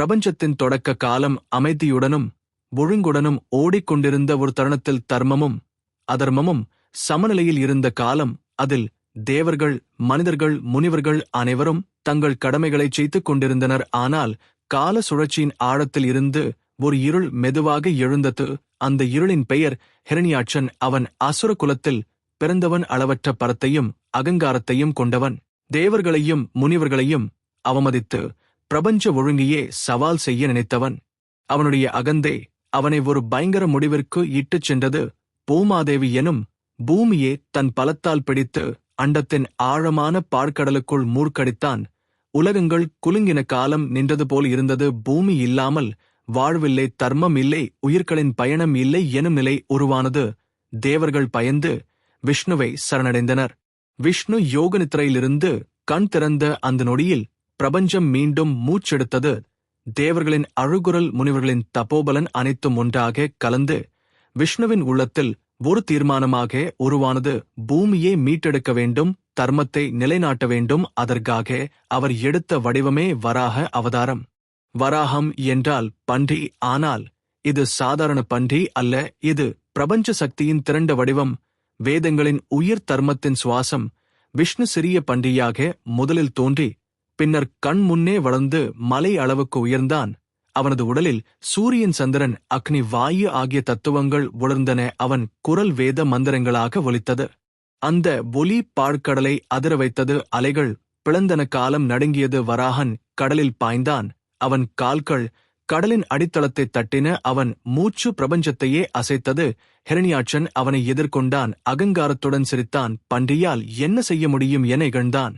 பிரபஞ்சத்தின் தொடக்க காலம் அமைதியுடனும் ஒழுங்குடனும் ஓடிக்கொண்டிருந்த ஒரு தருணத்தில் தர்மமும் அதர்மமும் சமநிலையில் இருந்த காலம் அதில் தேவர்கள் மனிதர்கள் முனிவர்கள் அனைவரும் தங்கள் கடமைகளை செய்துக் கொண்டிருந்தனர். ஆனால் கால சுழற்சியின் ஆழத்தில் இருந்து ஒரு இருள் மெதுவாக எழுந்தது. அந்த இருளின் பெயர் ஹிரணியாட்சன். அவன் அசுர குலத்தில் பிறந்தவன் அளவற்ற பரத்தையும் அகங்காரத்தையும் கொண்டவன். தேவர்களையும் முனிவர்களையும் அவமதித்து பிரபஞ்ச ஒழுங்கியே சவால் செய்ய நினைத்தவன். அவனுடைய அகந்தே அவனை ஒரு பயங்கர முடிவிற்கு இட்டுச் சென்றது. பூமாதேவி எனும் பூமியே தன் பலத்தால் பிடித்து அண்டத்தின் ஆழமான பாழ்கடலுக்குள் மூர்க்கடித்தான் உலகங்கள் குலுங்கின காலம் நின்றது போல் இருந்தது. பூமி இல்லாமல் வாழ்வில்லை தர்மம் இல்லை உயிர்களின் பயணம் இல்லை எனும் நிலை உருவானது. தேவர்கள் பயந்து விஷ்ணுவை சரணடைந்தனர். விஷ்ணு யோக நித்திரையிலிருந்து கண் திறந்த அந்த நொடியில் பிரபஞ்சம் மீண்டும் மூச்செடுத்தது. தேவர்களின் அழுகுரல் முனிவர்களின் தபோபலன் அனைத்தும் ஒன்றாக கலந்து விஷ்ணுவின் உள்ளத்தில் ஒரு தீர்மானமாக உருவானது. பூமியை மீட்டெடுக்க வேண்டும் தர்மத்தை நிலைநாட்ட வேண்டும் அதற்காக அவர் எடுத்த வடிவமே வராக அவதாரம். வராகம் என்றால் பன்றி ஆனால் இது சாதாரண பன்றி அல்ல இது பிரபஞ்ச சக்தியின் திரண்ட வடிவம். வேதங்களின் உயிர் தர்மத்தின் சுவாசம் விஷ்ணு சிறிய பன்றியாக முதலில் தோன்றி பின்னர் கண் முன்னே வளர்ந்து மலை அளவுக்கு உயர்ந்தான். அவனது உடலில் சூரியன் சந்திரன் அக்னி வாயு ஆகிய தத்துவங்கள் உணர்ந்தன அவன் குரல் வேத மந்திரங்களாக ஒலித்தது. அந்த ஒலி பாழ்கடலை அதிர வைத்தது. அலைகள் பிளந்தன காலம் நடுங்கியது. வராகன் கடலில் பாய்ந்தான். அவன் கால்கள் கடலின் அடித்தளத்தை தட்டின. அவன் மூச்சு பிரபஞ்சத்தையே அசைத்தது. ஹெரணியாட்சன் அவனை எதிர்கொண்டான். அகங்காரத்துடன் சிரித்தான். பன்றியால் என்ன செய்ய முடியும் என இகழ்ந்தான்.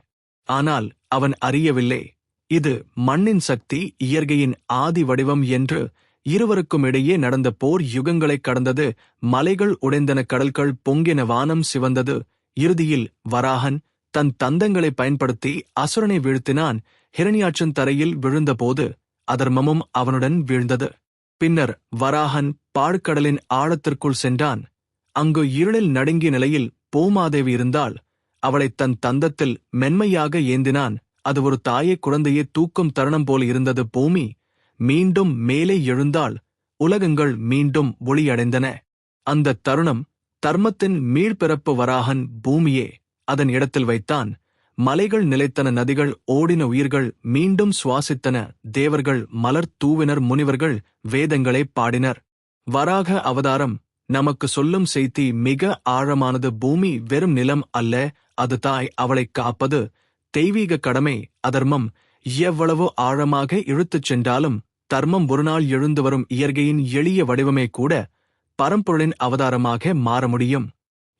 ஆனால் அவன் அறியவில்லை. இது மண்ணின் சக்தி இயற்கையின் ஆதி வடிவம் என்று இருவருக்கும் இடையே நடந்த போர் யுகங்களைக் கடந்தது மலைகள் உடைந்தன கடல்கள் பொங்கின வானம் சிவந்தது. இறுதியில் வராகன் தன் தந்தங்களை பயன்படுத்தி அசுரனை வீழ்த்தினான். ஹிரணியாற்றின் தரையில் விழுந்தபோது அதர்மமும் அவனுடன் வீழ்ந்தது. பின்னர் வராகன் பாழ்கடலின் ஆழத்திற்குள் சென்றான். அங்கு இருளில் நடுங்கிய நிலையில் பூமாதேவி இருந்தாள். அவளை தன் தந்தத்தில் மென்மையாக ஏந்தினான். அது ஒரு தாயை குழந்தையை தூக்கும் தருணம் போல் இருந்தது பூமி. மீண்டும் மேலே எழுந்தால் உலகங்கள் மீண்டும் ஒளியடைந்தன. அந்த தருணம் தர்மத்தின் மீள்பிறப்பு வராகன் பூமியே. அதன் இடத்தில் வைத்தான். மலைகள் நிலைத்தன நதிகள் ஓடின உயிர்கள் மீண்டும் சுவாசித்தன. தேவர்கள் மலர் தூவினர் முனிவர்கள் வேதங்களை பாடினர். வராக அவதாரம் நமக்கு சொல்லும் செய்தி மிக ஆழமானது. பூமி வெறும் நிலம் அல்ல அது தாய் அவளைக் காப்பது தெய்வீக கடமை அதர்மம். எவ்வளவோ ஆழமாக இழுத்துச் சென்றாலும் தர்மம் ஒருநாள் எழுந்து வரும் இயற்கையின் எளிய வடிவமே கூட பரம்பொருளின் அவதாரமாக மாற முடியும்.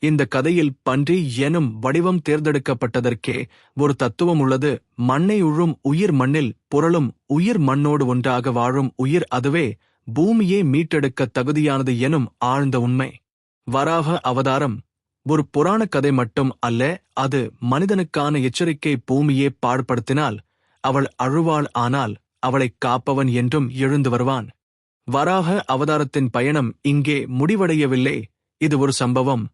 இந்த கதையில் பன்றி எனும் வடிவம் தேர்ந்தெடுக்கப்பட்டதற்கே ஒரு தத்துவம் உள்ளது. மண்ணை உழும் உயிர் மண்ணில் புரளும் உயிர் மண்ணோடு ஒன்றாக வாழும் உயிர் அதுவே பூமியை மீட்டெடுக்க தகுதியானது எனும் ஆழ்ந்த உண்மை. வராக அவதாரம் ஒரு புராண கதை மட்டும் அல்ல அது மனிதனுக்கான எச்சரிக்கை பூமியே பாழ்படுத்தினால் அவள் அழுவாள் ஆனால் அவளைக் காப்பவன் என்றும் எழுந்து வருவான். வராக அவதாரத்தின் பயணம் இங்கே முடிவடையவில்லை. இது ஒரு சம்பவம்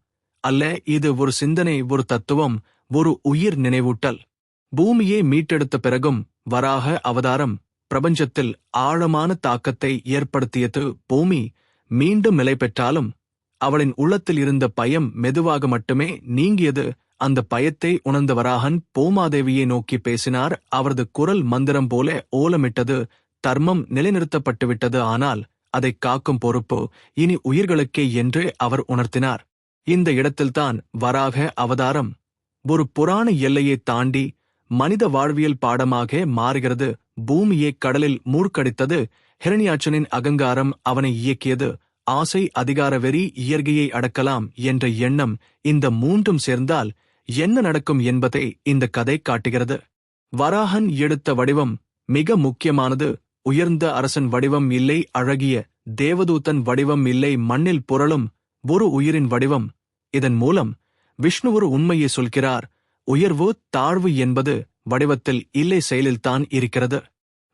அல்ல இது ஒரு சிந்தனை ஒரு தத்துவம் ஒரு உயிர் நினைவூட்டல். பூமியை மீட்டெடுத்த பிறகும் வராக அவதாரம் பிரபஞ்சத்தில் ஆழமான தாக்கத்தை ஏற்படுத்தியது பூமி. மீண்டும் நிலை பெற்றாலும் அவளின் உள்ளத்தில் இருந்த பயம் மெதுவாக மட்டுமே நீங்கியது. அந்த பயத்தை உணர்ந்த வராகன் பூமாதேவியை நோக்கி பேசினார். அவரது குரல் மந்திரம் போல ஓலமிட்டது. தர்மம் நிலைநிறுத்தப்பட்டுவிட்டது ஆனால் அதை காக்கும் பொறுப்பு இனி உயிர்களுக்கே என்று அவர் உணர்த்தினார். இந்த இடத்தில்தான் வராக அவதாரம். ஒரு புராண எல்லையை தாண்டி மனித வாழ்வியல் பாடமாக மாறுகிறது. பூமியை கடலில் மூர்க்கடித்தது. ஹிரணியாச்சனின் அகங்காரம் அவனை இயக்கியது. ஆசை அதிகார வெறி இயற்கையை அடக்கலாம் என்ற எண்ணம் இந்த மூன்றும் சேர்ந்தால் என்ன நடக்கும் என்பதை இந்த கதை காட்டுகிறது. வராகன் எடுத்த வடிவம் மிக முக்கியமானது. உயர்ந்த அரசன் வடிவம் இல்லை அழகிய தேவதூத்தன் வடிவம் இல்லை மண்ணில் புரளும் ஒரு உயிரின் வடிவம். இதன் மூலம் விஷ்ணு ஒரு உண்மையை சொல்கிறார். உயர்வு தாழ்வு என்பது வடிவத்தில் இல்லை செயலில்தான் இருக்கிறது.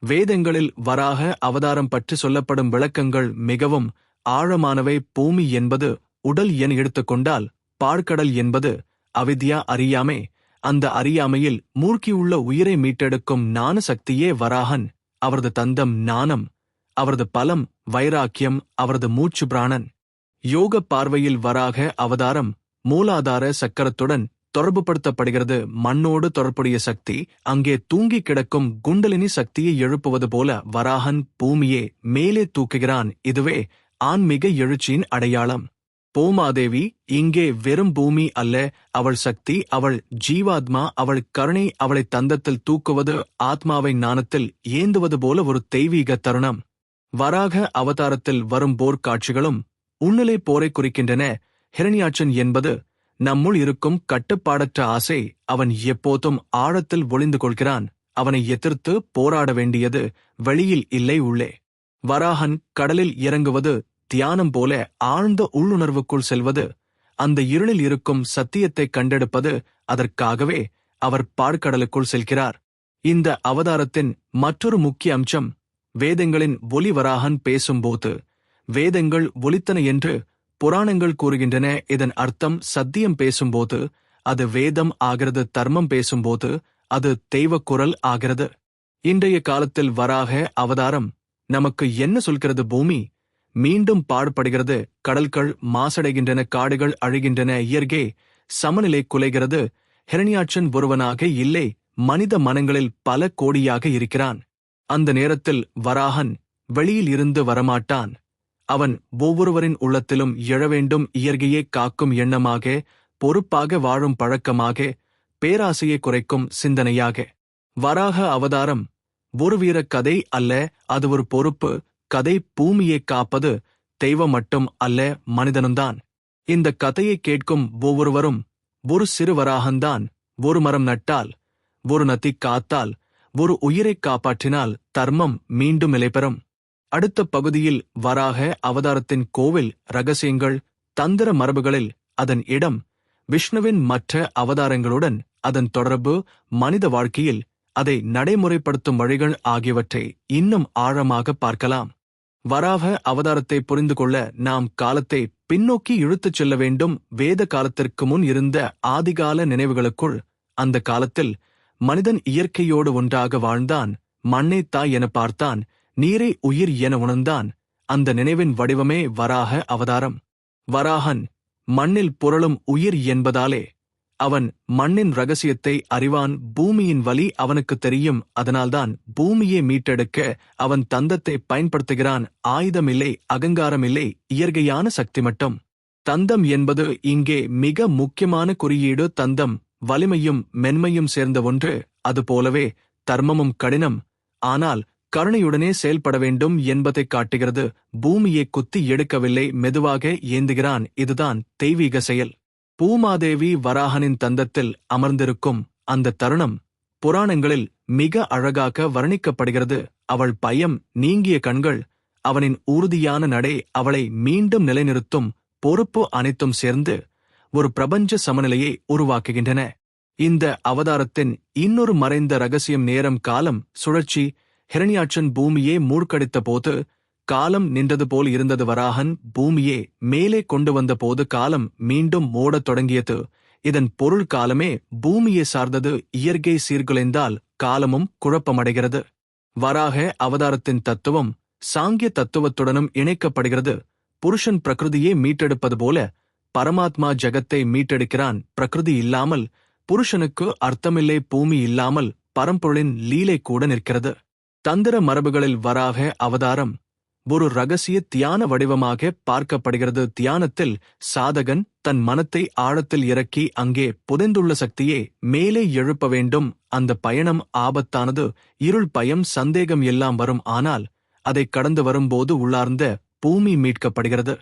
வேதங்களில் வராக அவதாரம் பற்றி சொல்லப்படும் விளக்கங்கள் மிகவும் ஆழமானவை பூமி என்பது உடல் என எடுத்துக்கொண்டால் பாழ்கடல் என்பது அவித்யா அறியாமே. அந்த அறியாமையில் மூழ்கியுள்ள உயிரை மீட்டெடுக்கும் ஞான சக்தியே வராகன். அவரது தந்தம் ஞானம் அவரது பலம் வைராக்கியம் அவரது மூச்சு பிராணன். யோக பார்வையில் வராக அவதாரம் மூலாதார சக்கரத்துடன் தொடர்புபடுத்தப்படுகிறது. மண்ணோடு தொடர்புடைய சக்தி அங்கே தூங்கி கிடக்கும் குண்டலினி சக்தியை எழுப்புவது போல வராகன் பூமியே மேலே தூக்குகிறான். இதுவே ஆன்மீக எழுச்சியின் அடையாளம். பூமாதேவி இங்கே வெறும் பூமி அல்ல அவள் சக்தி அவள் ஜீவாத்மா அவள் கருணை அவளை தந்தத்தில் தூக்குவது ஆத்மாவை ஞானத்தில் ஏந்துவது போல ஒரு தெய்வீக தருணம். வராக அவதாரத்தில் வரும் போர் காட்சிகளும் உன்னிலை போரை குறிக்கின்றன. ஹிரணியாட்சன் என்பது நம்முள் இருக்கும் கட்டுப்பாடற்ற ஆசை அவன் எப்போதும் ஆழத்தில் ஒளிந்து கொள்கிறான். அவனை எதிர்த்து போராட வேண்டியது வெளியில் இல்லை உள்ளே. வராகன் கடலில் இறங்குவது தியானம் போல ஆழ்ந்த உள்ளுணர்வுக்குள் செல்வது அந்த இருளில் இருக்கும் சத்தியத்தை கண்டெடுப்பது அதற்காகவே அவர் பாழ்கடலுக்குள் செல்கிறார். இந்த அவதாரத்தின் மற்றொரு முக்கிய அம்சம் வேதங்களின் ஒலி வராகன் பேசும்போது வேதங்கள் ஒலித்தன என்று புராணங்கள் கூறுகின்றன இதன் அர்த்தம் சத்தியம் பேசும்போது அது வேதம் ஆகிறது தர்மம் பேசும்போது அது தெய்வக் குரல் ஆகிறது. இன்றைய காலத்தில் வராக அவதாரம் நமக்கு என்ன சொல்கிறது பூமி? மீண்டும் பாடுபடுகிறது. கடல்கள் மாசடைகின்றன காடுகள் அழுகின்றன. இயற்கை சமநிலை குலைகிறது. ஹிரண்யாட்சன் ஒருவனாக இல்லை மனித மனங்களில் பல கோடியாக இருக்கிறான். அந்த நேரத்தில் வராகன் வெளியில் இருந்து வரமாட்டான். அவன் ஒவ்வொருவரின் உள்ளத்திலும் எழவேண்டும் இயற்கையை காக்கும் எண்ணமாக பொறுப்பாக வாழும் பழக்கமாக பேராசையை குறைக்கும் சிந்தனையாக. வராக அவதாரம் ஒரு வீரக் கதை அல்ல அது ஒரு பொறுப்பு கதை பூமியை காப்பது தெய்வம் மட்டும் அல்ல மனிதனும்தான். இந்த கதையை கேட்கும் ஒவ்வொருவரும் ஒரு சிறுவராகந்தான் ஒரு மரம் நட்டால் ஒரு நத்தி காத்தால் ஒரு உயிரைக் காப்பாற்றினால் தர்மம் மீண்டும் நிலைபெறும். அடுத்த பகுதியில் வராக அவதாரத்தின் கோவில் ரகசியங்கள் தந்திர மரபுகளில் அதன் இடம் விஷ்ணுவின் மற்ற அவதாரங்களுடன் அதன் தொடர்பு மனித வாழ்க்கையில் அதை நடைமுறைப்படுத்தும் வழிகள் ஆகியவற்றை இன்னும் ஆழமாக பார்க்கலாம். வராக அவதாரத்தை புரிந்து கொள்ள நாம் காலத்தை பின்னோக்கி இழுத்துச் செல்ல வேண்டும். வேத காலத்திற்கு முன் இருந்த ஆதிகால நினைவுகளுக்குள் அந்த காலத்தில் மனிதன் இயற்கையோடு ஒன்றாக வாழ்ந்தான். மண்ணை தாய் என பார்த்தான். நீரை உயிர் என உணர்ந்தான். அந்த நினைவின் வடிவமே வராக அவதாரம். வராகன் மண்ணில் புரளும் உயிர் என்பதாலே அவன் மண்ணின் ரகசியத்தை அறிவான் பூமியின் வலி அவனுக்கு தெரியும். அதனால்தான் பூமியை மீட்டெடுக்க அவன் தந்தத்தை பயன்படுத்துகிறான். ஆயுதமில்லை அகங்காரமில்லை இயற்கையான சக்தி மட்டும். தந்தம் என்பது இங்கே மிக முக்கியமான குறியீடு. தந்தம் வலிமையும் மென்மையும் சேர்ந்த ஒன்று. அதுபோலவே தர்மமும் கடினம். ஆனால் கருணையுடனே செயல்பட வேண்டும் என்பதைக் காட்டுகிறது. பூமியை குத்தி எடுக்கவில்லை மெதுவாக ஏந்துகிறான். இதுதான் தெய்வீக செயல். பூமாதேவி வராகனின் தந்தத்தில் அமர்ந்திருக்கும் அந்த தருணம் புராணங்களில் மிக அழகாக வர்ணிக்கப்படுகிறது. அவள் பயம் நீங்கிய கண்கள் அவனின் உறுதியான நடை அவளை மீண்டும் நிலைநிறுத்தும் பொறுப்பு அனைத்தும் சேர்ந்து ஒரு பிரபஞ்ச சமநிலையை உருவாக்குகின்றன. இந்த அவதாரத்தின் இன்னொரு மறைந்த ரகசியம் நேரம் காலம் சுழற்சி ஹிரண்யாட்சன் பூமியே மூழ்கடித்த போது காலம் நின்றது போல் இருந்தது வராகன் பூமியே மேலே கொண்டு வந்த போது காலம் மீண்டும் மூடத் தொடங்கியது. இதன் பொருள் காலமே பூமியை சார்ந்தது இயற்கை சீர்குலைந்தால் காலமும் குழப்பமடைகிறது. வராக அவதாரத்தின் தத்துவம் சாங்கிய தத்துவத்துடனும் இணைக்கப்படுகிறது. புருஷன் பிரகிருதியை மீட்டெடுப்பது போல பரமாத்மா ஜகத்தை மீட்டெடுக்கிறான் பிரகிருதி இல்லாமல் புருஷனுக்கு அர்த்தமில்லை பூமி இல்லாமல் பரம்பொருளின் லீலை கூட நிற்கிறது. தந்திர மரபுகளில் வராக அவதாரம் ஒரு ரகசிய தியான வடிவமாக பார்க்கப்படுகிறது. தியானத்தில் சாதகன் தன் மனத்தை ஆழத்தில் இறக்கி அங்கே புதைந்துள்ள சக்தியை மேலே எழுப்ப வேண்டும். அந்த பயணம் ஆபத்தானது. இருள் பயம் சந்தேகம் எல்லாம் வரும். ஆனால் அதை கடந்து வரும்போது உள்ளார்ந்த பூமி மீட்கப்படுகிறது.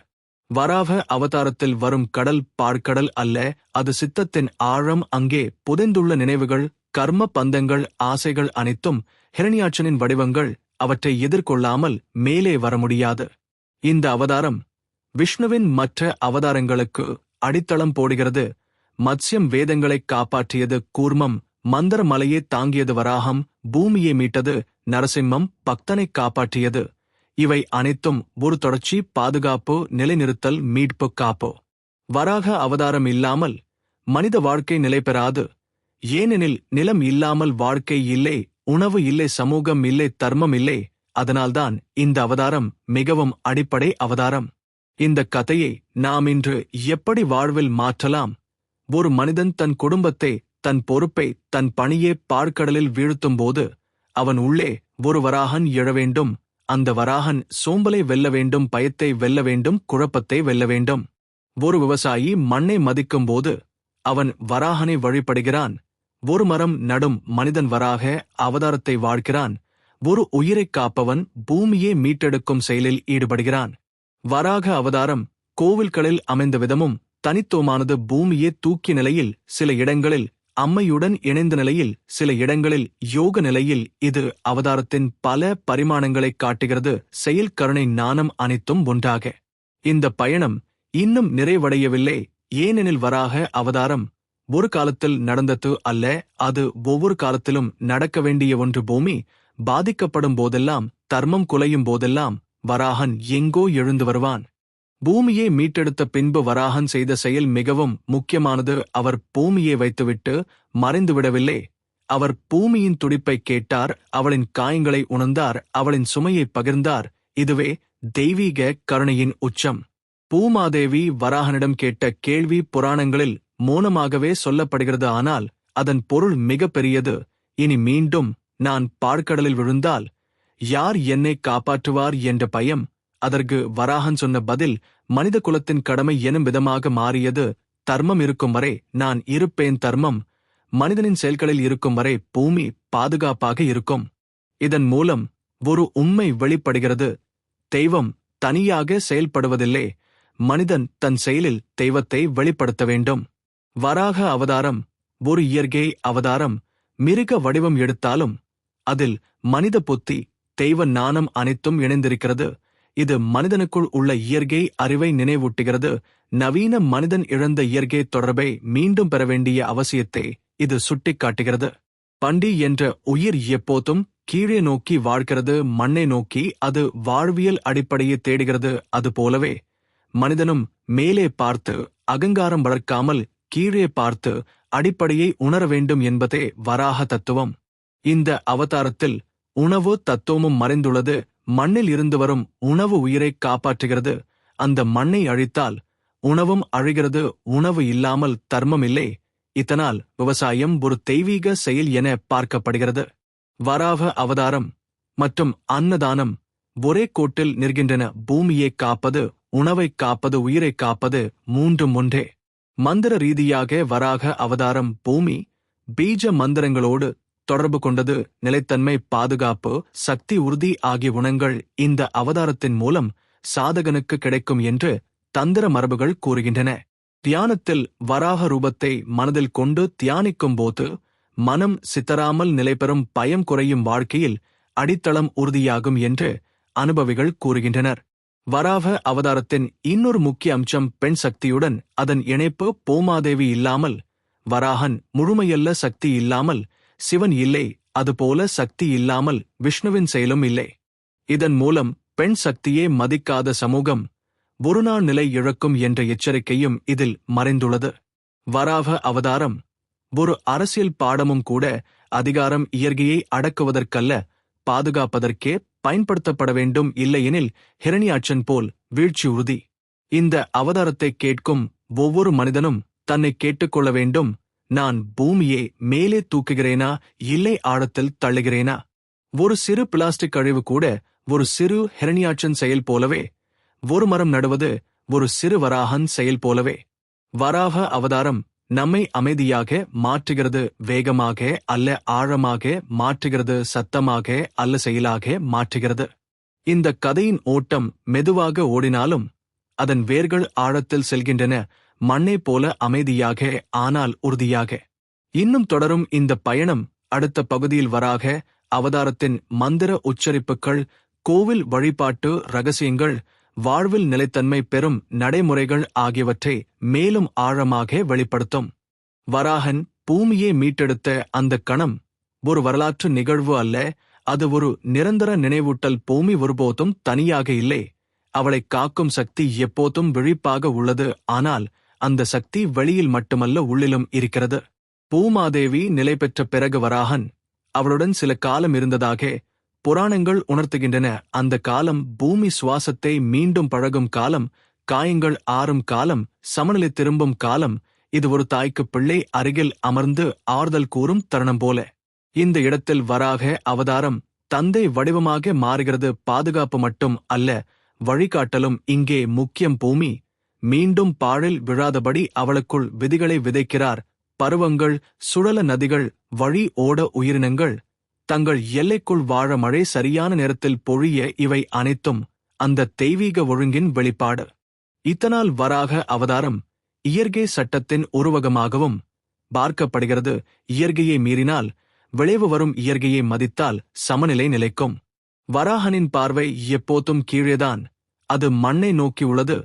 வராக அவதாரத்தில் வரும் கடல் பாற்கடல் அல்ல. அது சித்தத்தின் ஆழம். அங்கே புதைந்துள்ள நினைவுகள் கர்ம பந்தங்கள் ஆசைகள் அனைத்தும் ஹிரணியாட்சனின் வடிவங்கள். அவற்றை எதிர்கொள்ளாமல் மேலே வர முடியாது இந்த அவதாரம் விஷ்ணுவின் மற்ற அவதாரங்களுக்கு அடித்தளம் போடுகிறது. மத்ஸ்யம் வேதங்களை காப்பாற்றியது கூர்மம் மந்தர மலையை தாங்கியது வராகம் பூமியை மீட்டது நரசிம்மம் பக்தனை காப்பாற்றியது. இவை அனைத்தும் ஒரு தொடர்ச்சி பாதுகாப்பு நிலைநிறுத்தல் மீட்பு காப்பு. வராக அவதாரம் இல்லாமல் மனித வாழ்க்கை நிலை பெறாது ஏனெனில் நிலம் இல்லாமல் வாழ்க்கை இல்லை உணவு இல்லை சமூகம் இல்லை தர்மம் இல்லை அதனால்தான் இந்த அவதாரம் மிகவும் அடிப்படை அவதாரம். இந்த கதையை நாம் இன்று எப்படி வாழ்வில் மாற்றலாம்? ஒரு மனிதன் தன் குடும்பத்தை தன் பொறுப்பை தன் பணியே பார்க்கடலில் வீழ்த்தும்போது அவன் உள்ளே ஒரு வராகன் எழ வேண்டும் அந்த வராகன் சோம்பலை வெல்ல வேண்டும் பயத்தை வெல்ல வேண்டும் குழப்பத்தை வெல்ல வேண்டும். ஒரு விவசாயி மண்ணை மதிக்கும்போது அவன் வராகனை வழிபடுகிறான் ஒரு மரம் நடும் மனிதன் வராக அவதாரத்தை வாழ்கிறான். ஒரு உயிரைக் காப்பவன் பூமியே மீட்டெடுக்கும் செயலில் ஈடுபடுகிறான். வராக அவதாரம் கோவில்களில் அமைந்த விதமும் தனித்துவமானது பூமியே தூக்கிய நிலையில் சில இடங்களில் அம்மையுடன் இணைந்த நிலையில் சில இடங்களில் யோக நிலையில் இது அவதாரத்தின் பல பரிமாணங்களைக் காட்டுகிறது. செயல் கருணை ஞானம் அனைத்தும் ஒன்றாக. இந்த பயணம் இன்னும் நிறைவடையவில்லை. ஏனெனில் வராக அவதாரம் ஒரு காலத்தில் நடந்தது அல்ல அது ஒவ்வொரு காலத்திலும் நடக்க வேண்டிய ஒன்று பூமி. பாதிக்கப்படும் போதெல்லாம் தர்மம் குலையும் போதெல்லாம் வராகன் எங்கோ எழுந்து வருவான். பூமியை மீட்டெடுத்த பின்பு வராகன் செய்த செயல் மிகவும் முக்கியமானது. அவர் பூமியை வைத்துவிட்டு மறைந்துவிடவில்லை அவர் பூமியின் துடிப்பை கேட்டார் அவளின் காயங்களை உணர்ந்தார் அவளின் சுமையை பகிர்ந்தார். இதுவே தெய்வீக கருணையின் உச்சம். பூமாதேவி வராகனிடம் கேட்ட கேள்வி புராணங்களில் மௌனமாகவே சொல்லப்படுகிறது. ஆனால் அதன் பொருள் மிக பெரியது இனி மீண்டும் நான் பாழ்கடலில் விழுந்தால் யார் என்னை காப்பாற்றுவார் என்ற பயம் அதற்கு வராகன் சொன்ன பதில் மனித குலத்தின் கடமை எனும் விதமாக மாறியது. தர்மம் இருக்கும் வரை நான் இருப்பேன் தர்மம். மனிதனின் செயல்களில் இருக்கும் வரை பூமி பாதுகாப்பாக இருக்கும். இதன் மூலம் ஒரு உண்மை வெளிப்படுகிறது. தெய்வம் தனியாக செயல்படுவதில்லை. மனிதன் தன் செயலில் தெய்வத்தை வெளிப்படுத்த வேண்டும். வராக அவதாரம் ஒரு இயற்கை அவதாரம் மிருக வடிவம் எடுத்தாலும் அதில் மனித புத்தி தெய்வ நாணம் அனைத்தும் இணைந்திருக்கிறது. இது மனிதனுக்குள் உள்ள இயற்கை அறிவை நினைவூட்டுகிறது. நவீன மனிதன் இழந்த இயற்கை தொடர்பை மீண்டும் பெற வேண்டிய அவசியத்தை இது சுட்டிக்காட்டுகிறது. பண்டி என்ற உயிர் எப்போதும் கீழே நோக்கி வாழ்கிறது மண்ணை நோக்கி அது வாழ்வியல் அடிப்படையை தேடுகிறது. அது போலவே மனிதனும் மேலே பார்த்து அகங்காரம் வளர்க்காமல் கீழே பார்த்து அடிப்படையை உணர வேண்டும் என்பதே வராக தத்துவம். இந்த அவதாரத்தில் உணவு தத்துவமும் மறைந்துள்ளது. மண்ணில் இருந்து வரும் உணவு உயிரை காப்பாற்றுகிறது. அந்த மண்ணை அழித்தால் உணவும் அழிகிறது. உணவு இல்லாமல் தர்மம் இல்லை. இதனால் விவசாயம் ஒரு தெய்வீக செயல் என பார்க்கப்படுகிறது. வராக அவதாரம் மற்றும் அன்னதானம் ஒரே கோட்டில் நிற்கின்றன. பூமியை காப்பது உணவை காப்பது உயிரை காப்பது மூன்றும் ஒன்றே. மந்திர ரீதியாக வராக அவதாரம் பூமி பீஜ மந்திரங்களோடு தொடர்பு கொண்டது நிலைத்தன்மை பாதுகாப்பு சக்தி உறுதி ஆகிய குணங்கள் இந்த அவதாரத்தின் மூலம் சாதகனுக்கு கிடைக்கும் என்று தந்திர மரபுகள் கூறுகின்றன. தியானத்தில் வராக ரூபத்தை மனதில் கொண்டு தியானிக்கும் போது மனம் சித்தராமல் நிலைபெறும் பயம் குறையும் வாழ்க்கையில் அடித்தளம் உறுதியாகும் என்று அனுபவிகள் கூறுகின்றனர். வராக அவதாரத்தின் இன்னொரு முக்கிய அம்சம் பெண் சக்தியுடன் அதன் இணைப்பு பூமாதேவி இல்லாமல் வராகன் முழுமையல்ல சக்தி இல்லாமல் சிவன் இல்லை அதுபோல சக்தி இல்லாமல் விஷ்ணுவின் செயலும் இல்லை. இதன் மூலம் பெண் சக்தியே மதிக்காத சமூகம் ஒருநாள் நிலை இழக்கும் என்ற எச்சரிக்கையும் இதில் மறைந்துள்ளது. வராக அவதாரம் ஒரு அரசியல் பாடமும் கூட அதிகாரம் இயற்கையை அடக்குவதற்கல்ல பாதுகாப்பதற்கே பயன்படுத்தப்பட வேண்டும் இல்லையெனில் ஹிரணியாட்சன் போல் வீழ்ச்சி உறுதி. இந்த அவதாரத்தை கேட்கும் ஒவ்வொரு மனிதனும் தன்னை கேட்டுக்கொள்ள வேண்டும். நான் பூமியை மேலே தூக்குகிறேனா? இல்லை ஆழத்தில் தள்ளுகிறேனா? ஒரு சிறு பிளாஸ்டிக் கழிவு கூட ஒரு சிறு ஹெரணியாட்சன் செயல் போலவே ஒரு மரம் நடுவது ஒரு சிறு வராகன் செயல் போலவே. வராக அவதாரம் நம்மை அமைதியாக மாற்றுகிறது வேகமாக அல்ல ஆழமாக மாற்றுகிறது சத்தமாக அல்ல செயலாக மாற்றுகிறது. இந்த கதையின் ஓட்டம் மெதுவாக ஓடினாலும் அதன் வேர்கள் ஆழத்தில் செல்கின்றன மண்ணைப் போல அமைதியாக ஆனால் உறுதியாக. இன்னும் தொடரும் இந்த பயணம் அடுத்த பகுதியில் வராக அவதாரத்தின் மந்திர உச்சரிப்புகள் கோவில் வழிபாட்டு ரகசியங்கள் வாழ்வில் நிலைத்தன்மை பெறும் நடைமுறைகள் ஆகியவற்றை மேலும் ஆழமாக வெளிப்படுத்தும். வராகன் பூமியை மீட்டெடுத்த அந்த கணம் ஒரு வரலாற்று நிகழ்வு அல்ல அது ஒரு நிரந்தர நினைவூட்டல் பூமி ஒருபோதும் தனியாக இல்லை. அவளை காக்கும் சக்தி எப்போதும் விழிப்பாக உள்ளது ஆனால் அந்த சக்தி வெளியில் மட்டுமல்ல உள்ளிலும் இருக்கிறது. பூமாதேவி நிலை பெற்ற பிறகு வராகன் அவளுடன் சில காலம் இருந்ததாக புராணங்கள் உணர்த்துகின்றன. அந்த காலம் பூமி சுவாசத்தை மீண்டும் பழகும் காலம் காயங்கள் ஆறும் காலம் சமநிலை திரும்பும் காலம். இது ஒரு தாய்க்கு பிள்ளை அருகில் அமர்ந்து ஆறுதல் கூறும் தருணம் போல. இந்த இடத்தில் வராக அவதாரம் தந்தை வடிவமாக மாறுகிறது. பாதுகாப்பு மட்டும் அல்ல வழிகாட்டலும் இங்கே முக்கியம் பூமி. மீண்டும் பாழில் விழாதபடி அவளுக்குள் விதிகளை விதைக்கிறார். பருவங்கள் சுழல நதிகள் வழி ஓட உயிரினங்கள் தங்கள் எல்லைக்குள் வாழ மழை சரியான நேரத்தில் பொழிய இவை அனைத்தும் அந்த தெய்வீக ஒழுங்கின் வெளிப்பாடு. இத்தனால் வராக அவதாரம் இயற்கை சட்டத்தின் உருவகமாகவும் பார்க்கப்படுகிறது. இயற்கையை மீறினால் விளைவு வரும் இயற்கையை மதித்தால் சமநிலை நிலைக்கும். வராகனின் பார்வை எப்போதும் கீழேதான். அது மண்ணை நோக்கி உள்ளது.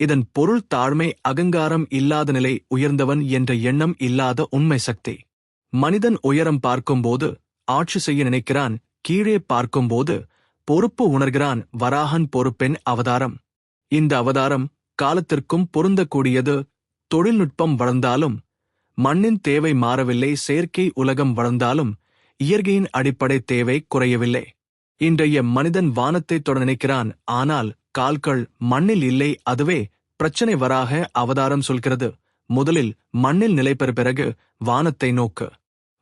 இதன் பொருள் தாழ்மை அகங்காரம் இல்லாத நிலை உயர்ந்தவன் என்ற எண்ணம் இல்லாத உண்மை சக்தி. மனிதன் உயரம் பார்க்கும்போது ஆட்சி செய்ய நினைக்கிறான் கீழே பார்க்கும்போது பொறுப்பு உணர்கிறான் வராகன் பொறுப்பெண் அவதாரம். இந்த அவதாரம் காலத்திற்கும் பொருந்தக்கூடியது. தொழில்நுட்பம் வளர்ந்தாலும் மண்ணின் தேவை மாறவில்லை செயற்கை உலகம் வளர்ந்தாலும் இயற்கையின் அடிப்படை தேவை குறையவில்லை. இன்றைய மனிதன் வானத்தை தொட நினைக்கிறான் ஆனால் கால்கள் மண்ணில் இல்லை அதுவே பிரச்சனை வராக அவதாரம் சொல்கிறது. முதலில் மண்ணில் நிலை பெற பிறகு வானத்தை நோக்கு.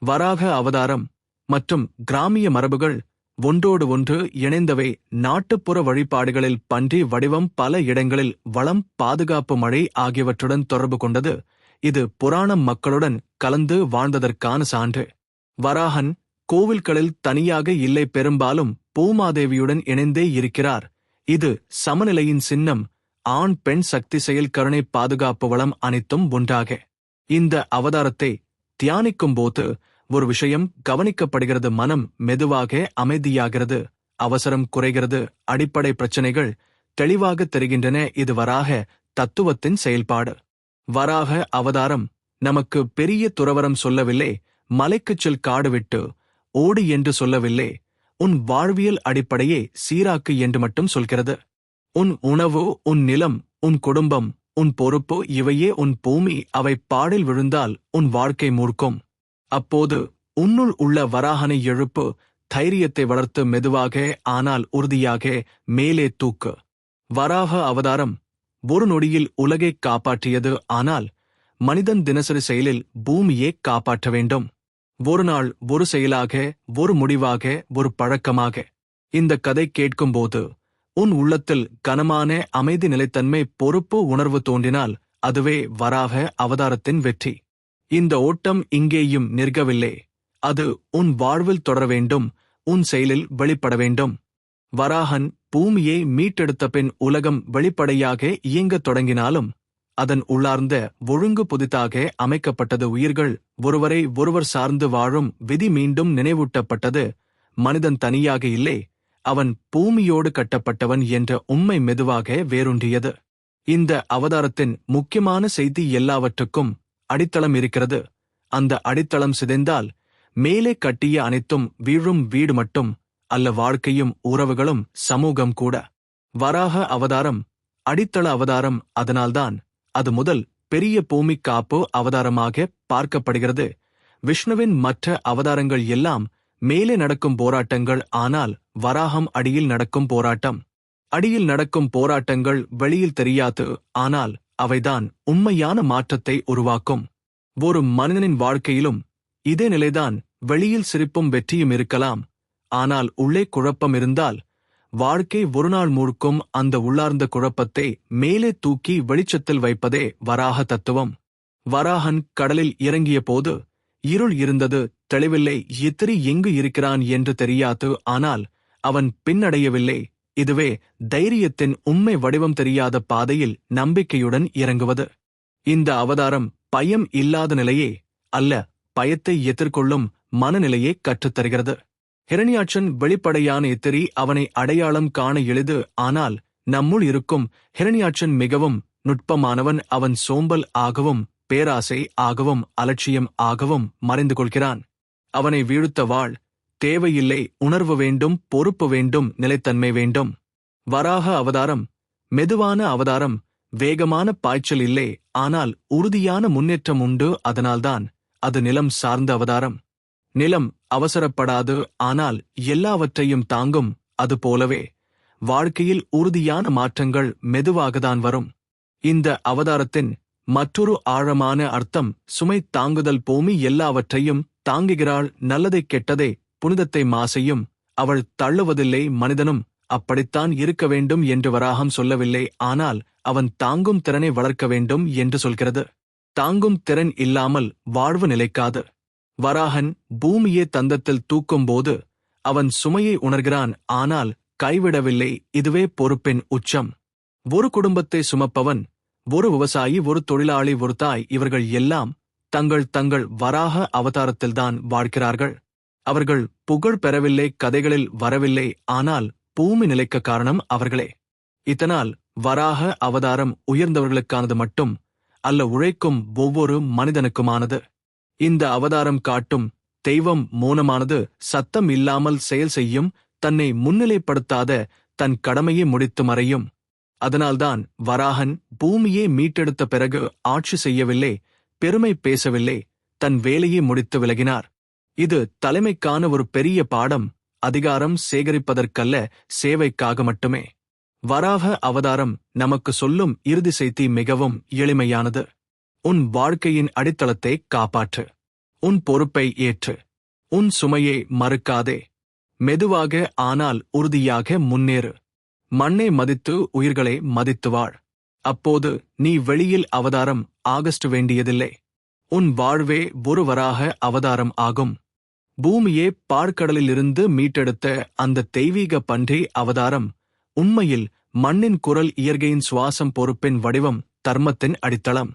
வராக அவதாரம் மற்றும் கிராமிய மரபுகள் ஒன்றோடு ஒன்று இணைந்தவை நாட்டுப்புற வழிபாடுகளில் பன்றி வடிவம் பல இடங்களில் வளம் பாதுகாப்பு மழை ஆகியவற்றுடன் தொடர்பு கொண்டது. இது புராணம் மக்களுடன் கலந்து வாழ்ந்ததற்கான சான்று. வராகன் கோவில்களில் தனியாக இல்லை பெரும்பாலும் பூமாதேவியுடன் இணைந்தே இருக்கிறார். இது சமநிலையின் சின்னம் ஆண் பெண் சக்தி செயல் கருணை பாதுகாப்பு வளம் அனைத்தும் ஒன்றாக. இந்த அவதாரத்தை தியானிக்கும் போது ஒரு விஷயம் கவனிக்கப்படுகிறது மனம் மெதுவாக அமைதியாகிறது அவசரம் குறைகிறது அடிப்படை பிரச்சனைகள் தெளிவாக தெரிகின்றன இது வராக தத்துவத்தின் செயல்பாடு. வராக அவதாரம் நமக்கு பெரிய துறவரம் சொல்லவில்லை மலைக்குச் செல் காடு விட்டு ஓடு என்று சொல்லவில்லை உன் வாழ்வியல் அடிப்படையே சீராக்கு என்று மட்டும் சொல்கிறது. உன் உணவு உன் நிலம் உன் குடும்பம் உன் பொறுப்பு இவையே உன் பூமி அவை பாடில் விழுந்தால் உன் வாழ்க்கை மூர்க்கும். அப்போது உன்னுள் உள்ள வராகனை எழுப்பு தைரியத்தை வளர்த்து மெதுவாக ஆனால் உறுதியாக மேலே தூக்கு. வராக அவதாரம் ஒரு நொடியில் உலகை காப்பாற்றியது ஆனால் மனிதன் தினசரி செயலில் பூமியே காப்பாற்ற வேண்டும். ஒரு நாள் ஒரு செயலாக ஒரு முடிவாக ஒரு பழக்கமாக. இந்த கதை கேட்கும்போது உன் உள்ளத்தில் கனமான அமைதி நிலைத்தன்மை பொறுப்பு உணர்வு தோன்றினால் அதுவே வராக அவதாரத்தின் வெற்றி. இந்த ஓட்டம் இங்கேயும் நிற்கவில்லை. அது உன் வாழ்வில் தொடர வேண்டும் உன் செயலில் வெளிப்பட வேண்டும். வராகன் பூமியை மீட்டெடுத்த பின் உலகம் வெளிப்படையாக இயங்கத் தொடங்கினாலும் அதன் உள்ளார்ந்த ஒழுங்கு புதிதாக அமைக்கப்பட்டது உயிர்கள் ஒருவரை ஒருவர் சார்ந்து வாழும் விதி மீண்டும் நினைவூட்டப்பட்டது. மனிதன் தனியாக இல்லை அவன் பூமியோடு கட்டப்பட்டவன் என்ற உண்மை மெதுவாக வேரூன்றியது. இந்த அவதாரத்தின் முக்கியமான செய்தி எல்லாவற்றுக்கும் அடித்தளம் இருக்கிறது. அந்த அடித்தளம் சிதைந்தால் மேலே கட்டிய அனைத்தும் வீழும் வீடு மட்டும் அல்ல வாழ்க்கையும் உறவுகளும் சமூகம் கூட. வராக அவதாரம் அடித்தள அவதாரம் அதனால்தான் அது முதல் பெரிய பூமி காப்பு அவதாரமாக பார்க்கப்படுகிறது. விஷ்ணுவின் மற்ற அவதாரங்கள் எல்லாம் மேலே நடக்கும் போராட்டங்கள் ஆனால் வராகம் அடியில் நடக்கும் போராட்டம். அடியில் நடக்கும் போராட்டங்கள் வெளியில் தெரியாது ஆனால் அவைதான் உண்மையான மாற்றத்தை உருவாக்கும். ஒரு மனிதனின் வாழ்க்கையிலும் இதே நிலைதான் வெளியில் சிரிப்பும் வெற்றியும் இருக்கலாம். ஆனால் உள்ளே குழப்பம் இருந்தால் வாழ்க்கை ஒருநாள் முழுக்கும் அந்த உள்ளார்ந்த குழப்பத்தை மேலே தூக்கி வெளிச்சத்தில் வைப்பதே வராக தத்துவம். வராகன் கடலில் இறங்கிய போது இருள் இருந்தது தெளிவில்லை எத்திரி எங்கு இருக்கிறான்? என்று தெரியாது ஆனால் அவன் பின்னடையவில்லை. இதுவே தைரியத்தின் உண்மை வடிவம் தெரியாத பாதையில் நம்பிக்கையுடன் இறங்குவது. இந்த அவதாரம் பயம் இல்லாத நிலையே அல்ல பயத்தை எதிர்கொள்ளும் மனநிலையை கற்றுத்தருகிறது. ஹிரண்யாட்சன் வெளிப்படையான எத்திரி அவனை அடையாளம் காண எளிது ஆனால் நம்முள் இருக்கும் ஹிரணியாட்சன் மிகவும் நுட்பமானவன். அவன் சோம்பல் ஆகவும் பேராசை ஆகவும் அலட்சியம் ஆகவும் மறைந்து கொள்கிறான். அவனை வீழ்த்த வாழ் தேவையில்லை உணர்வு வேண்டும் பொறுப்பு வேண்டும் நிலைத்தன்மை வேண்டும். வராக அவதாரம் மெதுவான அவதாரம் வேகமான பாய்ச்சல் இல்லை ஆனால் உறுதியான முன்னேற்றம் உண்டு அதனால்தான் அது நிலம் சார்ந்த அவதாரம். நிலம் அவசரப்படாது ஆனால் எல்லாவற்றையும் தாங்கும் அது போலவே வாழ்க்கையில் உறுதியான மாற்றங்கள் மெதுவாகத்தான் வரும். இந்த அவதாரத்தின் மற்றொரு ஆழமான அர்த்தம் சுமை தாங்குதல் பூமி எல்லாவற்றையும் தாங்குகிறாள் நல்லதை கெட்டதை புனிதத்தை மாசையும் அவள் தள்ளுவதில்லை மனிதனும் அப்படித்தான் இருக்க வேண்டும் என்று வராகம் சொல்லவில்லை. ஆனால் அவன் தாங்கும் திறனை வளர்க்க வேண்டும் என்று சொல்கிறது. தாங்கும் திறன் இல்லாமல் வாழ்வு நிலைக்காது. வராகன் பூமியே தந்தத்தில் தூக்கும்போது அவன் சுமையை உணர்கிறான். ஆனால் கைவிடவில்லை. இதுவே பொறுப்பின் உச்சம். ஒரு குடும்பத்தை சுமப்பவன் ஒரு விவசாயி ஒரு தொழிலாளி ஒரு தாய் இவர்கள் எல்லாம் தங்கள் தங்கள் வராக அவதாரத்தில்தான் வாழ்கிறார்கள். அவர்கள் புகழ் பெறவில்லை கதைகளில் வரவில்லை ஆனால் பூமி நிலைக்க காரணம் அவர்களே. இதனால் வராக அவதாரம் உயர்ந்தவர்களுக்கானது மட்டும் அல்ல உழைக்கும் ஒவ்வொரு மனிதனுக்குமானது. இந்த அவதாரம் காட்டும் தெய்வம் மௌனமானது சத்தம் இல்லாமல் செயல் செய்யும் தன்னை முன்னிலைப்படுத்தாத தன் கடமையை முடித்து மறையும். அதனால்தான் வராகன் பூமியே மீட்டெடுத்த பிறகு ஆட்சி செய்யவில்லை பெருமை பேசவில்லை தன் வேலையை முடித்து விலகினார். இது தலைமைக்கான ஒரு பெரிய பாடம் அதிகாரம் சேகரிப்பதற்கல்ல சேவைக்காக மட்டுமே. வராக அவதாரம் நமக்கு சொல்லும் இறுதி செய்தி மிகவும் எளிமையானது. உன் வாழ்க்கையின் அடித்தளத்தை காப்பாற்று. உன் பொறுப்பை ஏற்று. உன் சுமையை மறுக்காதே. மெதுவாக ஆனால் உறுதியாக முன்னேறு. மண்ணை மதித்து உயிர்களை மதித்து வாழ். அப்போது நீ வெளியில் அவதாரம் ஆகஸ்ட் வேண்டியதில்லை. உன் வாழ்வே ஒருவராக அவதாரம் ஆகும். பூமியே பார்க்கடலிலிருந்து மீட்டெடுத்த அந்த தெய்வீக பன்றி அவதாரம் உண்மையில் மண்ணின் குரல் இயற்கையின் சுவாசம் பொறுப்பின் வடிவம் தர்மத்தின் அடித்தளம்.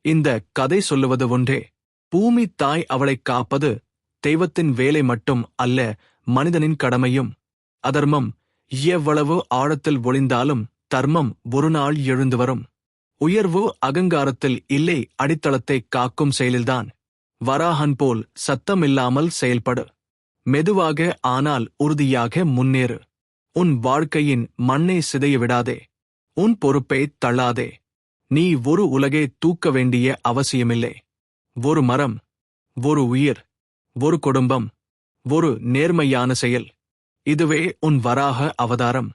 இந்த கதை சொல்லுவது ஒன்றே. பூமி தாய் அவளைக் காப்பது தெய்வத்தின் வேலை மட்டும் அல்ல மனிதனின் கடமையும். அதர்மம் எவ்வளவு ஆழத்தில் ஒளிந்தாலும் தர்மம் ஒரு நாள் எழுந்து வரும். உயர்வு அகங்காரத்தில் இல்லை அடித்தளத்தை காக்கும் செயலில்தான். வராகன் போல் சத்தமில்லாமல் செயல்படு. மெதுவாக ஆனால் உறுதியாக முன்னேறு. உன் வாழ்க்கையின் மண்ணை சிதைய விடாதே. உன் பொறுப்பை தள்ளாதே. நீ ஒரு உலகை தூக்க வேண்டிய அவசியமில்லை. ஒரு மரம் ஒரு உயிர் ஒரு குடும்பம் ஒரு நேர்மையான செயல். இதுவே உன் வராக அவதாரம்.